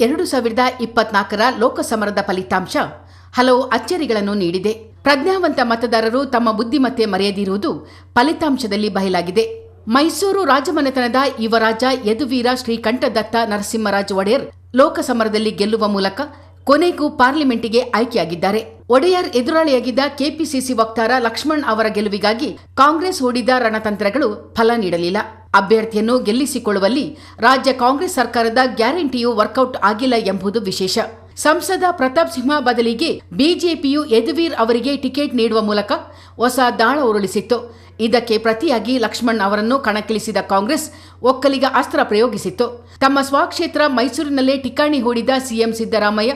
ಎರಡು ಸಾವಿರದ ಇಪ್ಪತ್ನಾಲ್ಕರ ಲೋಕಸಮರದ ಫಲಿತಾಂಶ. ಹಲವು ಅಚ್ಚರಿಗಳನ್ನು ನೀಡಿದೆ. ಪ್ರಜ್ಞಾವಂತ ಮತದಾರರು ತಮ್ಮ ಬುದ್ಧಿಮತ್ತೆ ಮರೆಯದಿರುವುದು ಫಲಿತಾಂಶದಲ್ಲಿ ಬಯಲಾಗಿದೆ. ಮೈಸೂರು ರಾಜಮನೆತನದ ಯುವರಾಜ ಯದುವೀರ ಶ್ರೀಕಂಠದತ್ತ ನರಸಿಂಹರಾಜ ಒಡೆಯರ್ ಲೋಕಸಮರದಲ್ಲಿ ಗೆಲ್ಲುವ ಮೂಲಕ ಕೊನೆಗೂ ಪಾರ್ಲಿಮೆಂಟ್ಗೆ ಆಯ್ಕೆಯಾಗಿದ್ದಾರೆ. ಒಡೆಯರ್ ಎದುರಾಳಿಯಾಗಿದ್ದ ಕೆಪಿಸಿಸಿ ವಕ್ತಾರ ಲಕ್ಷ್ಮಣ್ ಅವರ ಗೆಲುವಿಗಾಗಿ ಕಾಂಗ್ರೆಸ್ ಹೂಡಿದ ರಣತಂತ್ರಗಳು ಫಲ ನೀಡಲಿಲ್ಲ. ಅಭ್ಯರ್ಥಿಯನ್ನು ಗೆಲ್ಲಿಸಿಕೊಳ್ಳುವಲ್ಲಿ ರಾಜ್ಯ ಕಾಂಗ್ರೆಸ್ ಸರ್ಕಾರದ ಗ್ಯಾರಂಟಿಯು ವರ್ಕೌಟ್ ಆಗಿಲ್ಲ ಎಂಬುದು ವಿಶೇಷ. ಸಂಸದ ಪ್ರತಾಪ್ ಸಿಂಹ ಬದಲಿಗೆ ಬಿಜೆಪಿಯು ಯದುವೀರ್ ಅವರಿಗೆ ಟಿಕೆಟ್ ನೀಡುವ ಮೂಲಕ ಹೊಸ ದಾಳ ಉರುಳಿಸಿತ್ತು. ಇದಕ್ಕೆ ಪ್ರತಿಯಾಗಿ ಲಕ್ಷ್ಮಣ್ ಅವರನ್ನು ಕಣಕ್ಕಿಳಿಸಿದ ಕಾಂಗ್ರೆಸ್ ಒಕ್ಕಲಿಗ ಅಸ್ತ್ರ ಪ್ರಯೋಗಿಸಿತ್ತು. ತಮ್ಮ ಸ್ವಕ್ಷೇತ್ರ ಮೈಸೂರಿನಲ್ಲೇ ಠಿಕಾಣಿ ಹೂಡಿದ ಸಿಎಂ ಸಿದ್ದರಾಮಯ್ಯ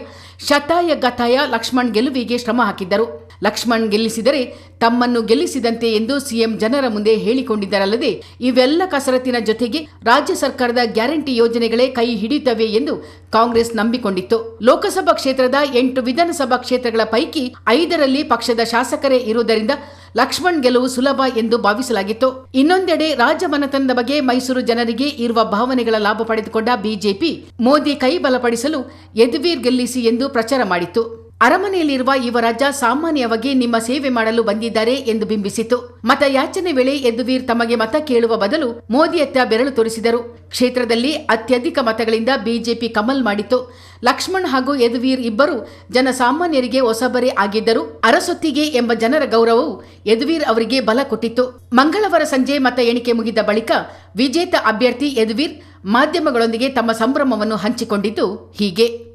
ಶತಾಯ ಗತಾಯ ಲಕ್ಷ್ಮಣ್ ಗೆಲುವಿಗೆ ಶ್ರಮ ಹಾಕಿದ್ದರು. ಲಕ್ಷ್ಮಣ್ ಗೆಲ್ಲಿಸಿದರೆ ತಮ್ಮನ್ನು ಗೆಲ್ಲಿಸಿದಂತೆ ಎಂದು ಸಿಎಂ ಜನರ ಮುಂದೆ ಹೇಳಿಕೊಂಡಿದ್ದರಲ್ಲದೆ ಇವೆಲ್ಲ ಕಸರತ್ತಿನ ಜೊತೆಗೆ ರಾಜ್ಯ ಸರ್ಕಾರದ ಗ್ಯಾರಂಟಿ ಯೋಜನೆಗಳೇ ಕೈ ಹಿಡಿಯುತ್ತವೆ ಎಂದು ಕಾಂಗ್ರೆಸ್ ನಂಬಿಕೊಂಡಿತ್ತು. ಲೋಕಸಭಾ ಕ್ಷೇತ್ರದ ಎಂಟು ವಿಧಾನಸಭಾ ಕ್ಷೇತ್ರಗಳ ಪೈಕಿ ಐದರಲ್ಲಿ ಪಕ್ಷದ ಶಾಸಕರೇ ಇರುವುದರಿಂದ ಲಕ್ಷ್ಮಣ್ ಗೆಲುವು ಸುಲಭ ಎಂದು ಭಾವಿಸಲಾಗಿತ್ತು. ಇನ್ನೊಂದೆಡೆ ರಾಜಮನೆತನದ ಬಗ್ಗೆ ಮೈಸೂರು ಜನರಿಗೆ ಇರುವ ಭಾವನೆಗಳ ಲಾಭ ಪಡೆದುಕೊಂಡ ಬಿಜೆಪಿ ಮೋದಿ ಕೈ ಬಲಪಡಿಸಲು ಯದುವೀರ್ ಗೆಲ್ಲಿಸಿ ಎಂದು ಪ್ರಚಾರ ಮಾಡಿತ್ತು. ಅರಮನೆಯಲ್ಲಿರುವ ಯುವರಾಜ ಸಾಮಾನ್ಯವಾಗಿ ನಿಮ್ಮ ಸೇವೆ ಮಾಡಲು ಬಂದಿದ್ದಾರೆ ಎಂದು ಬಿಂಬಿಸಿತು. ಮತ ಯಾಚನೆ ವೇಳೆ ಯದುವೀರ್ ತಮಗೆ ಮತ ಕೇಳುವ ಬದಲು ಮೋದಿಯತ್ತ ಬೆರಳು ತೋರಿಸಿದರು. ಕ್ಷೇತ್ರದಲ್ಲಿ ಅತ್ಯಧಿಕ ಮತಗಳಿಂದ ಬಿಜೆಪಿ ಕಮಲ್ ಮಾಡಿತು. ಲಕ್ಷ್ಮಣ್ ಹಾಗೂ ಯದುವೀರ್ ಇಬ್ಬರು ಜನಸಾಮಾನ್ಯರಿಗೆ ಹೊಸಬರೇ ಆಗಿದ್ದರು. ಅರಸೊತ್ತಿಗೆ ಎಂಬ ಜನರ ಗೌರವವು ಯದುವೀರ್ ಅವರಿಗೆ ಬಲ ಕೊಟ್ಟಿತ್ತು. ಮಂಗಳವಾರ ಸಂಜೆ ಮತ ಎಣಿಕೆ ಮುಗಿದ ಬಳಿಕ ವಿಜೇತ ಅಭ್ಯರ್ಥಿ ಯದುವೀರ್ ಮಾಧ್ಯಮಗಳೊಂದಿಗೆ ತಮ್ಮ ಸಂಭ್ರಮವನ್ನು ಹಂಚಿಕೊಂಡಿದ್ದು ಹೀಗೆ.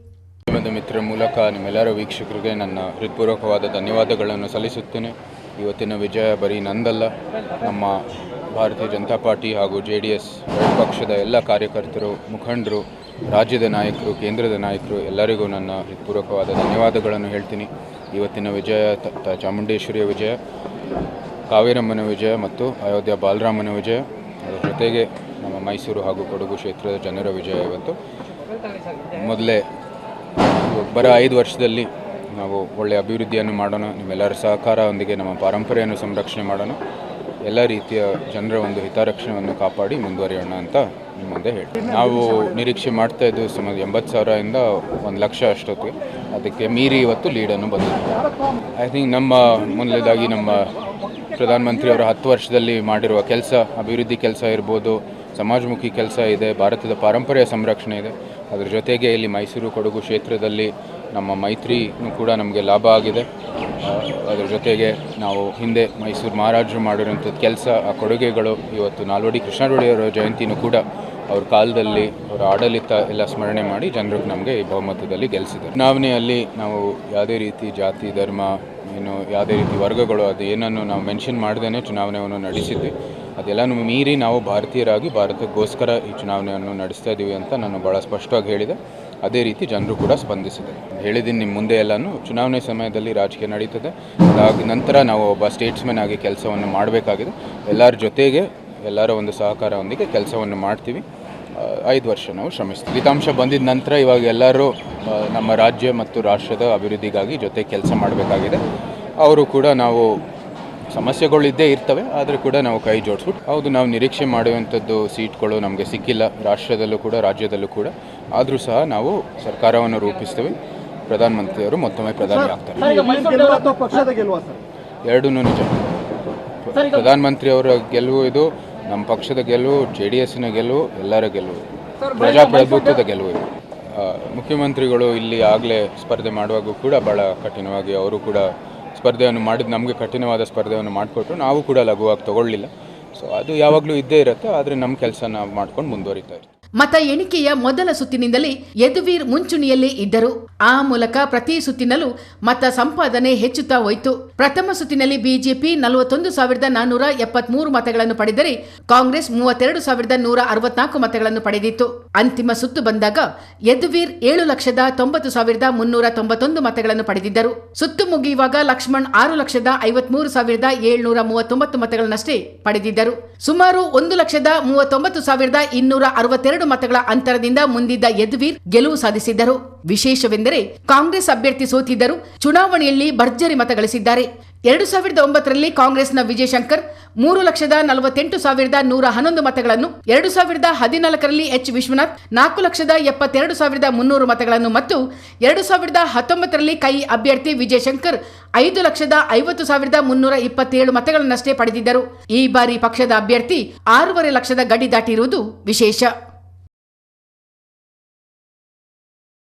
ಮಾಧ್ಯಮದ ಮಿತ್ರ ಮೂಲಕ ನಿಮ್ಮೆಲ್ಲರ ವೀಕ್ಷಕರಿಗೆ ನನ್ನ ಹೃತ್ಪೂರ್ವಕವಾದ ಧನ್ಯವಾದಗಳನ್ನು ಸಲ್ಲಿಸುತ್ತೇನೆ. ಇವತ್ತಿನ ವಿಜಯ ಬರೀ ನಂದಲ್ಲ, ನಮ್ಮ ಭಾರತೀಯ ಜನತಾ ಪಾರ್ಟಿ ಹಾಗೂ ಜೆ ಡಿ ಎಸ್ ಪಕ್ಷದ ಎಲ್ಲ ಕಾರ್ಯಕರ್ತರು, ಮುಖಂಡರು, ರಾಜ್ಯದ ನಾಯಕರು, ಕೇಂದ್ರದ ನಾಯಕರು, ಎಲ್ಲರಿಗೂ ನನ್ನ ಹೃತ್ಪೂರ್ವಕವಾದ ಧನ್ಯವಾದಗಳನ್ನು ಹೇಳ್ತೀನಿ. ಇವತ್ತಿನ ವಿಜಯ ತ- ಚಾಮುಂಡೇಶ್ವರಿಯ ವಿಜಯ, ಕಾವೇರಮ್ಮನ ವಿಜಯ ಮತ್ತು ಅಯೋಧ್ಯ ಬಾಲರಾಮನ ವಿಜಯ, ಅದರ ಜೊತೆಗೆ ನಮ್ಮ ಮೈಸೂರು ಹಾಗೂ ಕೊಡಗು ಕ್ಷೇತ್ರದ ಜನರ ವಿಜಯ ಇವತ್ತು. ಮೊದಲೇ ಬರ ಐದು ವರ್ಷದಲ್ಲಿ ನಾವು ಒಳ್ಳೆಯ ಅಭಿವೃದ್ಧಿಯನ್ನು ಮಾಡೋಣ, ನಿಮ್ಮೆಲ್ಲರ ಸಹಕಾರದೊಂದಿಗೆ ನಮ್ಮ ಪರಂಪರೆಯನ್ನು ಸಂರಕ್ಷಣೆ ಮಾಡೋಣ. ಎಲ್ಲ ರೀತಿಯ ಜನರ ಒಂದು ಹಿತರಕ್ಷಣೆಯನ್ನು ಕಾಪಾಡಿ ಮುಂದುವರಿಯೋಣ ಅಂತ ನಿಮ್ಮ ಮುಂದೆ ಹೇಳಿ ನಾವು ನಿರೀಕ್ಷೆ ಮಾಡ್ತಾ ಇದ್ದು ಸುಮಾರು ಎಂಬತ್ತು ಸಾವಿರದಿಂದ ಒಂದು ಲಕ್ಷ ಅಷ್ಟೊತ್ತಿಗೆ. ಅದಕ್ಕೆ ಮೀರಿ ಇವತ್ತು ಲೀಡನ್ನು ಬಂದಿದೆ ಐ ಥಿಂಕ್ ನಮ್ಮ ಮೊದಲೇದಾಗಿ ನಮ್ಮ ಪ್ರಧಾನಮಂತ್ರಿಯವರು ಹತ್ತು ವರ್ಷದಲ್ಲಿ ಮಾಡಿರುವ ಕೆಲಸ, ಅಭಿವೃದ್ಧಿ ಕೆಲಸ ಇರ್ಬೋದು, ಸಮಾಜಮುಖಿ ಕೆಲಸ ಇದೆ, ಭಾರತದ ಪಾರಂಪರ್ಯ ಸಂರಕ್ಷಣೆ ಇದೆ. ಅದರ ಜೊತೆಗೆ ಇಲ್ಲಿ ಮೈಸೂರು, ಕೊಡಗು ಕ್ಷೇತ್ರದಲ್ಲಿ ನಮ್ಮ ಮೈತ್ರಿನೂ ಕೂಡ ನಮಗೆ ಲಾಭ ಆಗಿದೆ. ಅದರ ಜೊತೆಗೆ ನಾವು ಹಿಂದೆ ಮೈಸೂರು ಮಹಾರಾಜರು ಮಾಡಿರೋಂಥದ್ದು ಕೆಲಸ, ಆ ಕೊಡುಗೆಗಳು, ಇವತ್ತು ನಾಲ್ವಡಿ ಕೃಷ್ಣರೊಡೆಯವರ ಜಯಂತಿನೂ ಕೂಡ ಅವ್ರ ಕಾಲದಲ್ಲಿ ಅವರ ಆಡಳಿತ ಎಲ್ಲ ಸ್ಮರಣೆ ಮಾಡಿ ಜನರಿಗೆ ನಮಗೆ ಈ ಬಹುಮತದಲ್ಲಿ ಗೆಲ್ಲಿಸಿದ್ದಾರೆ ಚುನಾವಣೆಯಲ್ಲಿ ನಾವು ಯಾವುದೇ ರೀತಿ ಜಾತಿ, ಧರ್ಮ ಏನು ಯಾವುದೇ ರೀತಿ ವರ್ಗಗಳು ಅದು ಏನನ್ನು ನಾವು ಮೆನ್ಷನ್ ಮಾಡ್ದೇ ಚುನಾವಣೆಯನ್ನು ನಡೆಸಿದ್ವಿ. ಅದೆಲ್ಲನೂ ಮೀರಿ ನಾವು ಭಾರತೀಯರಾಗಿ ಭಾರತಕ್ಕೋಸ್ಕರ ಈ ಚುನಾವಣೆಯನ್ನು ನಡೆಸ್ತಾ ಇದ್ದೀವಿ ಅಂತ ನಾನು ಭಾಳ ಸ್ಪಷ್ಟವಾಗಿ ಹೇಳಿದೆ. ಅದೇ ರೀತಿ ಜನರು ಕೂಡ ಸ್ಪಂದಿಸಿದೆ ಹೇಳಿದ್ದೀನಿ ನಿಮ್ಮ ಮುಂದೆ ಎಲ್ಲನೂ ಚುನಾವಣೆ ಸಮಯದಲ್ಲಿ ರಾಜಕೀಯ ನಡೀತದೆ. ಅದಾದ ನಂತರ ನಾವು ಒಬ್ಬ ಸ್ಟೇಟ್ಸ್ಮನ್ ಆಗಿ ಕೆಲಸವನ್ನು ಮಾಡಬೇಕಾಗಿದೆ. ಎಲ್ಲರ ಜೊತೆಗೆ ಎಲ್ಲರ ಒಂದು ಸಹಕಾರದೊಂದಿಗೆ ಕೆಲಸವನ್ನು ಮಾಡ್ತೀವಿ. ಐದು ವರ್ಷ ನಾವು ಶ್ರಮಿಸ್ತೀವಿ. ಫಲಿತಾಂಶ ಬಂದಿದ ನಂತರ ಇವಾಗ ಎಲ್ಲರೂ ನಮ್ಮ ರಾಜ್ಯ ಮತ್ತು ರಾಷ್ಟ್ರದ ಅಭಿವೃದ್ಧಿಗಾಗಿ ಜೊತೆ ಕೆಲಸ ಮಾಡಬೇಕಾಗಿದೆ. ಅವರು ಕೂಡ ನಾವು ಸಮಸ್ಯೆಗಳಿದ್ದೇ ಇರ್ತವೆ ಆದರೆ ಕೂಡ ನಾವು ಕೈ ಜೋಡಿಸ್ಬಿಟ್ಟು ಹೌದು ನಾವು ನಿರೀಕ್ಷೆ ಮಾಡುವಂಥದ್ದು ಸೀಟ್ಗಳು ನಮಗೆ ಸಿಕ್ಕಿಲ್ಲ ರಾಷ್ಟ್ರದಲ್ಲೂ ಕೂಡ ರಾಜ್ಯದಲ್ಲೂ ಕೂಡ. ಆದರೂ ಸಹ ನಾವು ಸರ್ಕಾರವನ್ನು ರೂಪಿಸ್ತೇವೆ. ಪ್ರಧಾನಮಂತ್ರಿಯವರು ಮತ್ತೊಮ್ಮೆ ಪ್ರಧಾನಿ ಆಗ್ತಾರೆ. ಎರಡೂ ನಿಜ. ಪ್ರಧಾನಮಂತ್ರಿಯವರ ಗೆಲುವು ಇದು ನಮ್ಮ ಪಕ್ಷದ ಗೆಲುವು ಜೆ ಡಿ ಎಸ್ನ ಗೆಲುವು ಎಲ್ಲರ ಗೆಲುವು. ಪ್ರಜಾಪ್ರಭುತ್ವದ ಗೆಲುವು ಇದು. ಮುಖ್ಯಮಂತ್ರಿಗಳು ಇಲ್ಲಿ ಆಗಲೇ ಸ್ಪರ್ಧೆ ಮಾಡುವಾಗೂ ಕೂಡ ಭಾಳ ಕಠಿಣವಾಗಿ ಅವರು ಕೂಡ ಸ್ಪರ್ಧೆಯನ್ನು ಮಾಡಿದ, ನಮಗೆ ಕಠಿಣವಾದ ಸ್ಪರ್ಧೆಯನ್ನು ಮಾಡಿಕೊಟ್ರು. ನಾವು ಕೂಡ ಲಘುವಾಗಿ ತಗೊಳ್ಳಿಲ್ಲ. ಸೊ ಅದು ಯಾವಾಗಲೂ ಇದ್ದೇ ಇರುತ್ತೆ, ಆದರೆ ನಮ್ಮ ಕೆಲಸ ನಾವು ಮಾಡ್ಕೊಂಡು ಮುಂದುವರಿತಾ ಇರ್ತೀವಿ. ಮತ ಎಣಿಕೆಯ ಮೊದಲ ಸುತ್ತಿನಿಂದಲೇ ಯದುವೀರ್ ಮುಂಚೂಣಿಯಲ್ಲಿ ಇದ್ದರು. ಆ ಮೂಲಕ ಪ್ರತಿ ಸುತ್ತಿನಲ್ಲೂ ಮತ ಸಂಪಾದನೆ ಹೆಚ್ಚುತ್ತಾ ಹೋಯಿತು. ಪ್ರಥಮ ಸುತ್ತಿನಲ್ಲಿ ಬಿಜೆಪಿ ನಲವತ್ತೊಂದು ಸಾವಿರದ ನಾನ್ನೂರ ಎಪ್ಪತ್ಮೂರು ಮತಗಳನ್ನು ಪಡೆದರೆ ಕಾಂಗ್ರೆಸ್ ಮೂವತ್ತೆರಡು ಸಾವಿರದ ನೂರ ಅರವತ್ನಾಲ್ಕು ಮತಗಳನ್ನು ಪಡೆದಿತ್ತು. ಅಂತಿಮ ಸುತ್ತು ಬಂದಾಗ ಯದುವೀರ್ ಏಳು ಲಕ್ಷದ ತೊಂಬತ್ತು ಸಾವಿರದ ಮುನ್ನೂರ ತೊಂಬತ್ತೊಂದು ಮತಗಳನ್ನು ಪಡೆದಿದ್ದರು. ಸುತ್ತು ಮುಗಿಯುವಾಗ ಲಕ್ಷ್ಮಣ್ ಆರು ಲಕ್ಷದ ಐವತ್ಮೂರು ಸಾವಿರದ ಏಳ್ನೂರ ಮೂವತ್ತೊಂಬತ್ತು ಮತಗಳನ್ನಷ್ಟೇ ಪಡೆದಿದ್ದರು. ಸುಮಾರು ಒಂದು ಲಕ್ಷದ ಮೂವತ್ತೊಂಬತ್ತು ಸಾವಿರದ ಇನ್ನೂರ ಅರವತ್ತೆರಡು ಮತಗಳ ಅಂತರದಿಂದ ಮುಂದಿದ್ದ ಯದ್ವೀರ್ ಗೆಲುವು ಸಾಧಿಸಿದ್ದರು. ವಿಶೇಷವೆಂದರೆ ಕಾಂಗ್ರೆಸ್ ಅಭ್ಯರ್ಥಿ ಸೋತಿದ್ದರು. ಚುನಾವಣೆಯಲ್ಲಿ ಭರ್ಜರಿ ಮತ ಗಳಿಸಿದ್ದಾರೆ. ಎರಡು ಸಾವಿರದ ಒಂಬತ್ತರಲ್ಲಿ ಕಾಂಗ್ರೆಸ್ನ ವಿಜಯಶಂಕರ್ ಮೂರು ಲಕ್ಷದ ನಲವತ್ತೆಂಟು ಸಾವಿರದ ನೂರ ಹನ್ನೊಂದು ಮತಗಳನ್ನು, ಎರಡು ಸಾವಿರದ ಹದಿನಾಲ್ಕರಲ್ಲಿ ಎಚ್. ವಿಶ್ವನಾಥ್ ನಾಲ್ಕು ಲಕ್ಷದ ಎಪ್ಪತ್ತೆರಡು ಸಾವಿರದ ಮುನ್ನೂರು ಮತಗಳನ್ನು ಮತ್ತು ಎರಡು ಸಾವಿರದ ಹತ್ತೊಂಬತ್ತರಲ್ಲಿ ಕೈ ಅಭ್ಯರ್ಥಿ ವಿಜಯಶಂಕರ್ ಐದು ಲಕ್ಷದ ಐವತ್ತು ಸಾವಿರದ ಮುನ್ನೂರ ಇಪ್ಪತ್ತೇಳು ಮತಗಳನ್ನಷ್ಟೇ ಪಡೆದಿದ್ದರು. ಈ ಬಾರಿ ಪಕ್ಷದ ಅಭ್ಯರ್ಥಿ ಆರೂವರೆ ಲಕ್ಷದ ಗಡಿ ದಾಟಿರುವುದು ವಿಶೇಷ.